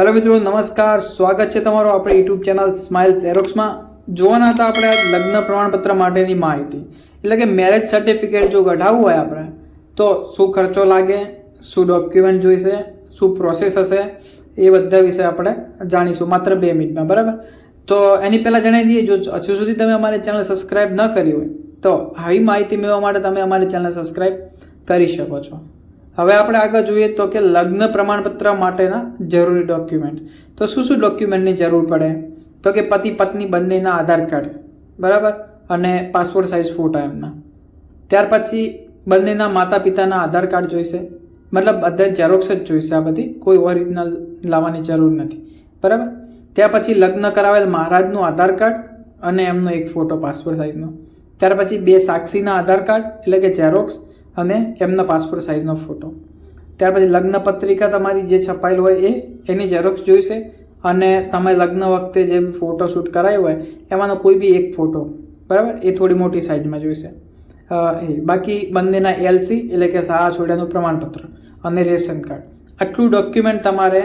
Hello મિત્રો, નમસ્કાર. સ્વાગત છે તમારું આપણે યુટ્યુબ ચેનલ સ્માઇલ્સ એરોક્સમાં જોવાના હતા આપણે લગ્ન પ્રમાણપત્ર માટેની માહિતી. એટલે કે મેરેજ સર્ટિફિકેટ જો કઢાવવું હોય આપણે, તો શું ખર્ચો લાગે, શું ડોક્યુમેન્ટ જોઈશે, શું પ્રોસેસ હશે, એ બધા વિશે આપણે જાણીશું. માત્ર બે મિનિટમાં, બરાબર? તો એની પહેલાં જણાવી દઈએ, જો હજુ સુધી તમે અમારી ચેનલ સબસ્ક્રાઈબ ન કરી હોય, તો આવી માહિતી મેળવવા માટે તમે અમારી ચેનલ સબસ્ક્રાઈબ કરી શકો છો. હવે આપણે આગળ જોઈએ તો કે લગ્ન પ્રમાણપત્ર માટેના જરૂરી ડોક્યુમેન્ટ તો શું શું ડોક્યુમેન્ટની જરૂર પડે? તો કે પતિ, પત્ની બંનેના આધાર કાર્ડ. બરાબર? અને પાસપોર્ટ સાઇઝ ફોટા એમના. ત્યાર પછી બંનેના માતા પિતાના આધાર કાર્ડ જોઈશે. મતલબ બધા ઝેરોક્સ જ જોઈશે આ બધી. કોઈ ઓરિજિનલ લાવવાની જરૂર નથી. બરાબર? ત્યાર પછી લગ્ન કરાવેલ મહારાજનું આધાર કાર્ડ અને એમનો એક ફોટો પાસપોર્ટ સાઇઝનો ત્યાર પછી બે સાક્ષીના આધાર કાર્ડ એટલે કે ઝેરોક્સ અને એમના પાસપોર્ટ સાઇઝનો ફોટો ત્યાર પછી લગ્ન પત્રિકા તમારી જે છપાયેલ હોય એ, એની ઝેરોક્ષ જોઈશે અને તમે લગ્ન વખતે જે ફોટો શૂટ કરાયો હોય, એમાંનો કોઈ બી એક ફોટો બરાબર? એ થોડી મોટી સાઇઝમાં જોઈશે. એ, બાકી બંનેના એલસી એટલે કે શાળા છોડ્યાનું પ્રમાણપત્ર અને રેશન કાર્ડ. આટલું ડોક્યુમેન્ટ તમારે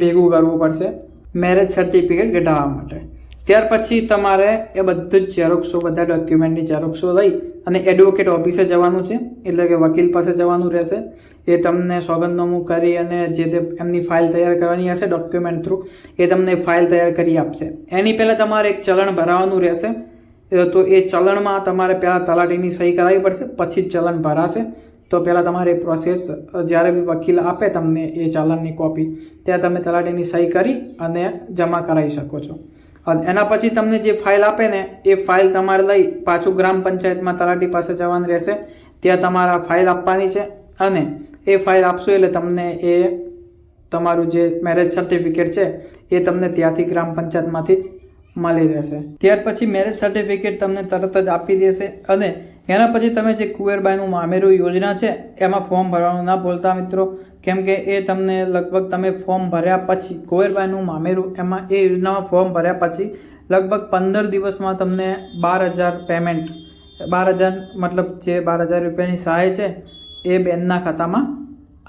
ભેગું કરવું પડશે. મેરેજ સર્ટિફિકેટ કઢાવવા માટે. ત્યાર પછી તમારે એ બધું જ ઝેરોક્ષો બધા ડોક્યુમેન્ટની ઝેરોક્ષો લઈ અને એડવોકેટ ઓફિસે જવાનું છે. એટલે કે વકીલ પાસે જવાનું રહેશે. એ તમને સોગંદનામું કરી અને જે તે એમની ફાઇલ તૈયાર કરવાની હશે ડોક્યુમેન્ટ થ્રુ એ તમને ફાઇલ તૈયાર કરી આપશે. એની પહેલાં તમારે એક ચલણ ભરાવાનું રહેશે. તો એ ચલણમાં તમારે પહેલાં તલાટીની સહી કરાવવી પડશે, પછી જ ચલણ ભરાશે. તો પહેલાં તમારે એ પ્રોસેસ જ્યારે બી વકીલ આપે તમને એ ચાલનની કોપી ત્યાં તમે તલાટીની સહી કરી અને જમા કરાવી શકો છો. એના પછી તમને જે ફાઇલ આપે ને, એ ફાઇલ તમારે લઈ પાછું ગ્રામ પંચાયતમાં તલાટી પાસે જવાનું રહેશે. ત્યાં તમારા ફાઇલ આપવાની છે અને એ ફાઇલ આપશો એટલે તમને એ તમારું જે મેરેજ સર્ટિફિકેટ છે, એ તમને ત્યાંથી ગ્રામ પંચાયતમાંથી જ મળી રહેશે. ત્યાર પછી મેરેજ સર્ટિફિકેટ તમને તરત જ આપી દેશે અને એના પછી તમે જે કુવેરબાઈનું મામેરું યોજના છે, એમાં ફોર્મ ભરવાનું ના ભૂલતા મિત્રો. કેમ કે એ તમને લગભગ તમે ફોર્મ ભર્યા પછી, કુવેરબાઈનું મામેરું, એમાં એ યોજનામાં ફોર્મ ભર્યા પછી, લગભગ પંદર દિવસમાં તમને બાર હજાર પેમેન્ટ બાર હજાર મતલબ જે બાર હજાર રૂપિયાની સહાય છે, એ બેનના ખાતામાં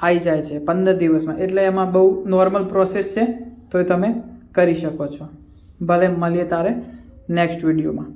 આવી જાય છે, પંદર દિવસમાં. એટલે એમાં બહુ નોર્મલ પ્રોસેસ છે તો એ તમે કરી શકો છો. ભલે મળીએ તારે નેક્સ્ટ વિડીયોમાં